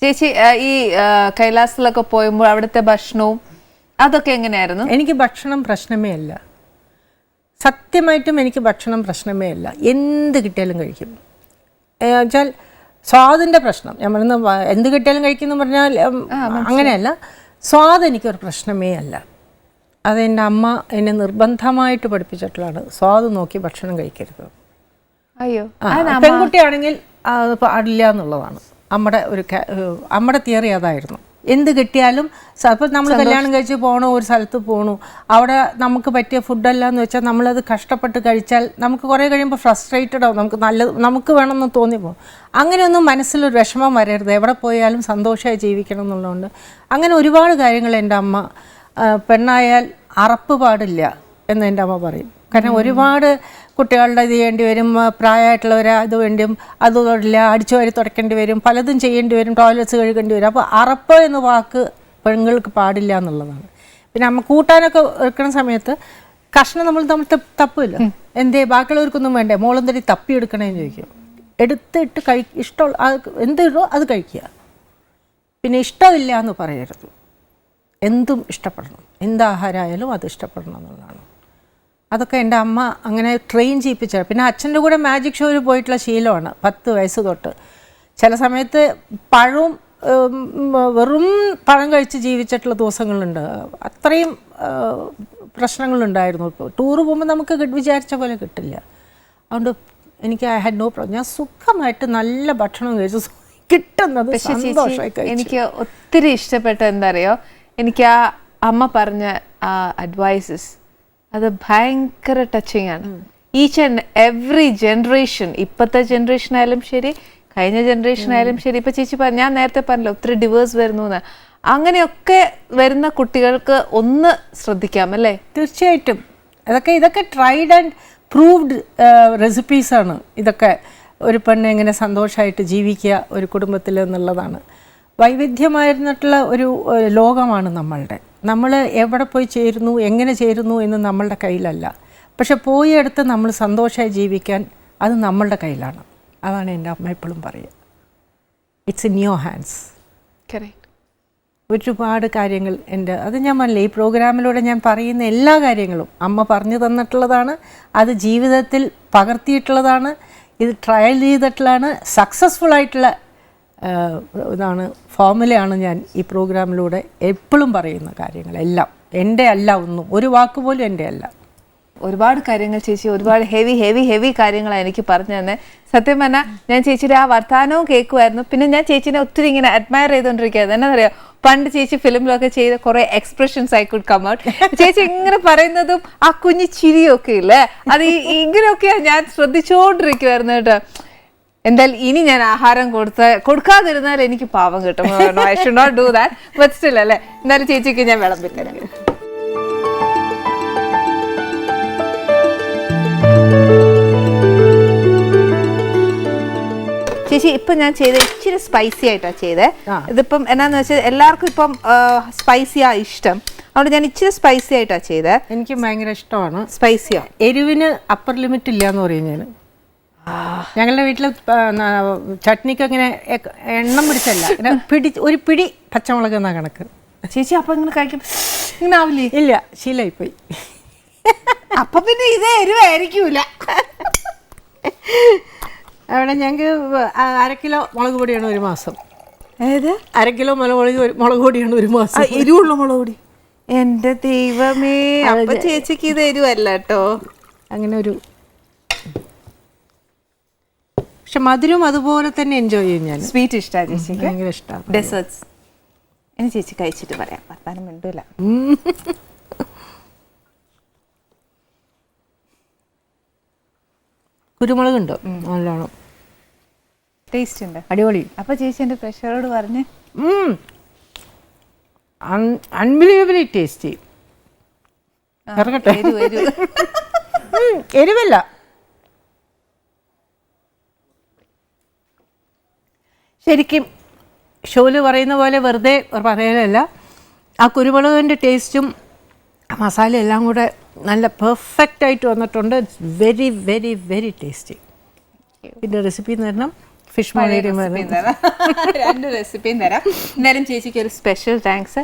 ചേച്ചി ഈ കൈലാസത്തിലൊക്കെ പോയുമ്പോൾ അവിടുത്തെ ഭക്ഷണവും അതൊക്കെ എങ്ങനെയായിരുന്നു? എനിക്ക് ഭക്ഷണം പ്രശ്നമേ അല്ല. സത്യമായിട്ടും എനിക്ക് ഭക്ഷണം പ്രശ്നമേ അല്ല. എന്ത് കിട്ടിയാലും കഴിക്കും. വെച്ചാൽ സ്വാദിന്റെ പ്രശ്നം. നമ്മളിന്ന് എന്ത് കിട്ടിയാലും കഴിക്കുന്നു പറഞ്ഞാൽ അങ്ങനെയല്ല. സ്വാദ് എനിക്കൊരു പ്രശ്നമേ അല്ല. അത് എന്റെ അമ്മ എന്നെ നിർബന്ധമായിട്ട് പഠിപ്പിച്ചിട്ടുള്ളതാണ്. സ്വാദ് നോക്കി ഭക്ഷണം കഴിക്കരുത്. അയ്യോ. പെൺകുട്ടിയാണെങ്കിൽ അത് പാടില്ല എന്നുള്ളതാണ്. അമ്മയുടെ ഒരു അമ്മയുടെ തിയറി അതായിരുന്നു. എന്ത് കിട്ടിയാലും അപ്പം നമ്മൾ കല്യാണം കഴിച്ച് പോകണു ഒരു സ്ഥലത്ത് പോകണു അവിടെ നമുക്ക് പറ്റിയ ഫുഡല്ല എന്ന് വെച്ചാൽ നമ്മളത് കഷ്ടപ്പെട്ട് കഴിച്ചാൽ നമുക്ക് കുറേ കഴിയുമ്പോൾ ഫ്രസ്ട്രേറ്റഡ് ആവും. നമുക്ക് നല്ല നമുക്ക് വേണമെന്ന് തോന്നിപ്പോകും അങ്ങനെയൊന്നും മനസ്സിലൊരു വിഷമം വരരുത്. എവിടെ പോയാലും സന്തോഷമായി ജീവിക്കണം എന്നുള്ളതുകൊണ്ട്. അങ്ങനെ ഒരുപാട് കാര്യങ്ങൾ എന്റെ അമ്മ പെണ്ണായാൽ അറപ്പ് പാടില്ല എന്ന് എന്റെ അമ്മ പറയും. കാരണം ഒരുപാട് കുട്ടികളുടെ ഇത് ചെയ്യേണ്ടി വരും പ്രായമായിട്ടുള്ളവരെ അത് വേണ്ടിയും അത് തൊടില്ല അടിച്ചു വരി തുടക്കേണ്ടി വരും പലതും ചെയ്യേണ്ടി വരും ടോയ്ലറ്റ്സ് കഴുകേണ്ടി വരും. അപ്പോൾ അറപ്പ് എന്ന വാക്ക് പെണ്ണുങ്ങൾക്ക് പാടില്ല എന്നുള്ളതാണ്. പിന്നെ അമ്മ കൂട്ടാനൊക്കെ വെക്കുന്ന സമയത്ത് കഷ്ണം നമ്മൾ തമ്മിൽ ത- തപ്പില്ല എന്തേ ബാക്കിയുള്ളവർക്കൊന്നും വേണ്ടേ? മോളെന്തടി തപ്പി എടുക്കണേന്ന് ചോദിക്കും. എടുത്തിട്ട് കഴി ഇഷ്ടമുള്ള എന്ത് എന്തിടോ അത് കഴിക്കുക. പിന്നെ ഇഷ്ടമില്ല എന്ന് പറയരുത്. എന്തും ഇഷ്ടപ്പെടണം. എന്ത് ആഹാരമായാലും അത് ഇഷ്ടപ്പെടണം എന്നുള്ളതാണ്. അതൊക്കെ എന്റെ അമ്മ അങ്ങനെ ട്രെയിൻ ചെയ്യിപ്പിച്ച പിന്നെ അച്ഛന്റെ കൂടെ മാജിക് ഷോയിൽ പോയിട്ടുള്ള ശീലമാണ് പത്ത് വയസ്സ് തൊട്ട്. ചില സമയത്ത് പഴവും വെറും പഴം കഴിച്ച് ജീവിച്ചിട്ടുള്ള ദിവസങ്ങളുണ്ട്. അത്രയും പ്രശ്നങ്ങളുണ്ടായിരുന്നു ഇപ്പോൾ. ടൂറ് പോകുമ്പോൾ നമുക്ക് വിചാരിച്ച പോലെ കിട്ടില്ല. അതുകൊണ്ട് എനിക്ക് ഐ ഹാഡ് നോ പ്രോബ്ലം ഞാൻ സുഖമായിട്ട് നല്ല ഭക്ഷണം കഴിച്ചു കിട്ടുന്നത് എനിക്ക് ഒത്തിരി ഇഷ്ടപ്പെട്ട എന്താ അറിയോ? എനിക്ക് ആ അമ്മ പറഞ്ഞ ആ അഡ്വൈസസ് അത് ഭയങ്കര ടച്ചിങ് ആണ്. ഈച്ച് ആൻഡ് എവറി ജനറേഷൻ ഇപ്പോഴത്തെ ജനറേഷൻ ആയാലും ശരി കഴിഞ്ഞ ജനറേഷൻ ആയാലും ശരി. ഇപ്പൊ ചേച്ചി പറഞ്ഞു ഞാൻ നേരത്തെ പറഞ്ഞല്ലോ ഒത്തിരി ഡിവേഴ്സ് വരുന്നു എന്ന്. അങ്ങനെയൊക്കെ വരുന്ന കുട്ടികൾക്ക് ഒന്ന് ശ്രദ്ധിക്കാം അല്ലേ? തീർച്ചയായിട്ടും. അതൊക്കെ ഇതൊക്കെ ട്രൈഡ് ആൻഡ് പ്രൂവ്ഡ് റെസിപ്പീസ് ആണ്. ഇതൊക്കെ ഒരു പെണ്ണ് എങ്ങനെ സന്തോഷമായിട്ട് ജീവിക്കുക ഒരു കുടുംബത്തിൽ എന്നുള്ളതാണ്. വൈവിധ്യമായിരുന്നിട്ടുള്ള ഒരു ലോകമാണ് നമ്മളുടെ. നമ്മൾ എവിടെ പോയി ചേരുന്നു എങ്ങനെ ചേരുന്നു എന്ന് നമ്മളുടെ കയ്യിലല്ല. പക്ഷെ പോയെടുത്ത് നമ്മൾ സന്തോഷമായി ജീവിക്കാൻ അത് നമ്മളുടെ കയ്യിലാണ്. അതാണ് എന്റെ അമ്മ എപ്പോഴും പറയുക. ഇറ്റ്സ് ഇൻ യുവർ ഹാൻഡ്സ് ഒരുപാട് കാര്യങ്ങൾ എന്റെ അത് ഞാൻ പറഞ്ഞില്ലേ ഈ പ്രോഗ്രാമിലൂടെ ഞാൻ പറയുന്ന എല്ലാ കാര്യങ്ങളും അമ്മ പറഞ്ഞു തന്നിട്ടുള്ളതാണ് അത് ജീവിതത്തിൽ പകർത്തിയിട്ടുള്ളതാണ് ഇത് ട്രയൽ ചെയ്തിട്ടുള്ളതാണ് സക്സസ്ഫുൾ ആയിട്ടുള്ള ഇതാണ് ഫോർമുലയാണ് ഞാൻ ഈ പ്രോഗ്രാമിലൂടെ എപ്പോഴും പറയുന്ന കാര്യങ്ങളെല്ലാം എന്റെ അല്ല ഒന്നും. ഒരു വാക്ക് പോലും എന്റെ അല്ല. ഒരുപാട് കാര്യങ്ങൾ ചേച്ചി ഒരുപാട് ഹെവി ഹെവി ഹെവി കാര്യങ്ങളാണ് എനിക്ക് പറഞ്ഞു തന്നെ. സത്യം പറഞ്ഞാൽ ഞാൻ ചേച്ചിയുടെ ആ വർത്തമാനവും കേൾക്കുമായിരുന്നു പിന്നെ ഞാൻ ചേച്ചിനെ ഒത്തിരി ഇങ്ങനെ അഡ്മയർ ചെയ്തുകൊണ്ടിരിക്കുകയായിരുന്നു. പറയുക പണ്ട് ചേച്ചി ഫിലിമിലൊക്കെ ചെയ്ത കുറെ expressions I could come out ചേച്ചി ഇങ്ങനെ പറയുന്നതും ആ കുഞ്ഞു ചിരിയൊക്കെ ഇല്ലേ? അത് ഇങ്ങനെയൊക്കെയാണ് ഞാൻ ശ്രദ്ധിച്ചുകൊണ്ടിരിക്കുമായിരുന്നു കേട്ടോ. എന്തായാലും ഇനി ഞാൻ ആഹാരം കൊടുത്ത കൊടുക്കാതിരുന്നാൽ എനിക്ക് പാവം കിട്ടും. I should not do that but still അല്ലേ? എന്നാലും ചേച്ചിക്ക് ഞാൻ വിളമ്പി തരാം. ചേച്ചി ഇപ്പൊ ഞാൻ ചെയ്ത ഇച്ചിരി സ്പൈസി ആയിട്ടാണ് ചെയ്തേ. ആ. ഇതിപ്പം എന്നാന്ന് വെച്ചാൽ എല്ലാവർക്കും ഇപ്പം സ്പൈസി സ്പൈസിയാ ഇഷ്ടം. അതുകൊണ്ട് ഞാൻ ഇച്ചിരി സ്പൈസി ആയിട്ടാണ് ചെയ്തേ. എനിക്ക് ഭയങ്കര ഇഷ്ടമാണ്. സ്പൈസിയാണ് എരിവിന് അപ്പർ ലിമിറ്റ് ഇല്ല എന്ന് പറയും ഞാൻ ഞങ്ങളുടെ വീട്ടിൽ ചട്നിക്ക് ഇങ്ങനെ എണ്ണം പിടിച്ചല്ല. ഇങ്ങനെ പിടി ഒരു പിടി പച്ചമുളക് എന്നാ കണക്ക്. ചേച്ചി അപ്പൊ ഇങ്ങനെ കഴിക്കും. ഇങ്ങനെ ആവില്ലേ? ഇല്ല ശീലമായിപ്പോയി അപ്പൊ പിന്നെ ഇതേ എരിവായിരിക്കൂല. അവിടെ ഞങ്ങൾക്ക് അര കിലോ മുളക് പൊടിയാണ് ഒരു മാസം. ഏത്? അര കിലോ മുളക് പൊടി മുളക് പൊടിയാണ് ഒരു മാസം. എരിവുള്ള മുളക് പൊടി. എന്റെ ദൈവമേ. അപ്പൊ ചേച്ചിക്ക് ഇത് എരിവല്ല കേട്ടോ. അങ്ങനെ ഒരു പക്ഷെ മധുരം അതുപോലെ തന്നെ എൻജോയ് ചെയ്യും ഞാൻ. സ്വീറ്റ് ഇഷ്ടമാണ് ചേച്ചിക്ക് ഭയങ്കര ഇഷ്ടമാണ് ഡെസേർട്സ് ഇനി ചേച്ചി കഴിച്ചിട്ട് പറയാം. വർത്താനം മിണ്ടൂല. കുരുമുളകുണ്ടോ നല്ലോണം. ടേസ്റ്റ് ഉണ്ട്. അടിപൊളി. അപ്പൊ ചേച്ചി എന്റെ പ്രഷറോട് പറഞ്ഞ്. അൺബിലീവബിളി ടേസ്റ്റി ഇറങ്ങട്ടെ. എരിവ് എരിവ് എരിവല്ല. ശരിക്കും ഷോൽ പറയുന്ന പോലെ വെറുതെ പറയലല്ല. ആ കുരുമുളകിന്റെ ടേസ്റ്റും മസാല എല്ലാം കൂടെ നല്ല പെർഫെക്റ്റ് ആയിട്ട് വന്നിട്ടുണ്ട്. വെരി വെരി വെരി ടേസ്റ്റി ഇതിന്റെ റെസിപ്പി എന്ന് പറഞ്ഞാൽ ഫിഷ് തരാം രണ്ട് റെസിപ്പിയും തരാം. എന്തായാലും ചേച്ചിക്ക് ഒരു സ്പെഷ്യൽ താങ്ക്സ്